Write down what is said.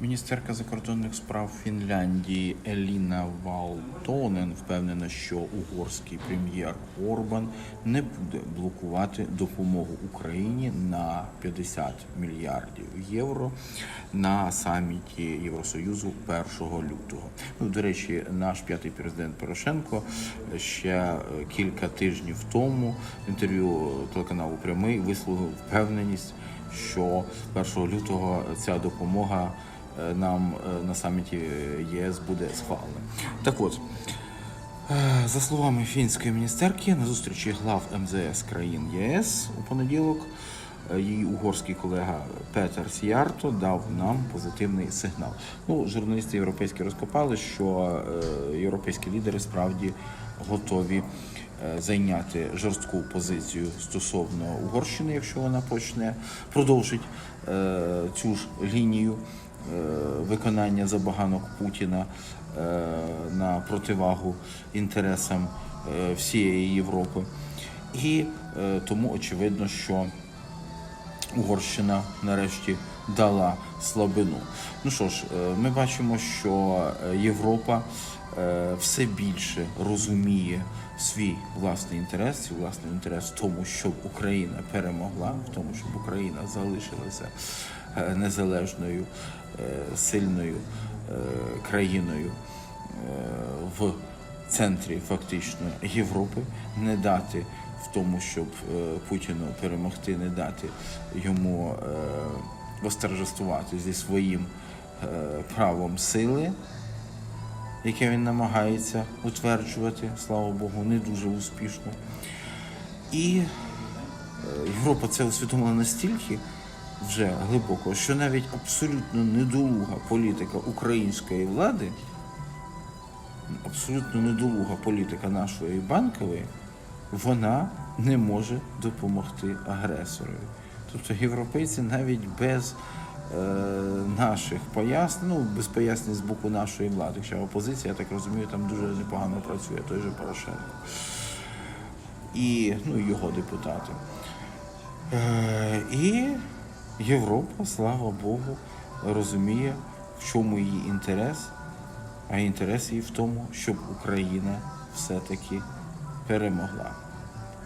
Міністерка закордонних справ Фінляндії Еліна Валтонен впевнена, що угорський прем'єр Орбан не буде блокувати допомогу Україні на 50 мільярдів євро на саміті Євросоюзу 1 лютого. Ну, до речі, наш п'ятий президент Порошенко ще е, кілька тижнів тому в інтерв'ю телеканалу Прямий висловив впевненість, що 1 лютого ця допомога нам е, на саміті ЄС буде схвалена. Так от. Е, За словами фінської міністерки, на зустрічі глав МЗС країн ЄС у понеділок е, її угорський колега Петер Сіярто дав нам позитивний сигнал. Ну, журналісти європейські розкопали, що е, європейські лідери справді готові е, зайняти жорстку позицію стосовно Угорщини, якщо вона почне продовжить е, цю ж лінію е, виконання забаганок Путіна е, на противагу інтересам е, всієї Європи. І е, тому очевидно, що Угорщина нарешті дала слабину. Ну що ж, е, ми бачимо, що е, Європа е, все більше розуміє свій власний інтерес, свій власний інтерес в тому, щоб Україна перемогла, в тому, щоб Україна залишилася е, незалежною, е, сильною е, країною е, в центрі фактично Європи, не дати в тому, щоб е, Путіну перемогти, не дати йому е, восторжествувати зі своїм е, правом сили, яке він намагається утверджувати, слава Богу, не дуже успішно. І е, Європа це усвідомила настільки вже глибоко, що навіть абсолютно недолуга політика української влади абсолютно недолуга політика нашої банкової, вона не може допомогти агресорові. Тобто європейці навіть без наших пояснень, ну без пояснень з боку нашої влади, хоча опозиція, я так розумію, там дуже непогано працює, той же Порошенко. І ну, його депутати. Е, і Європа, слава Богу, розуміє, в чому її інтерес, а інтерес її в тому, щоб Україна все-таки перемогла.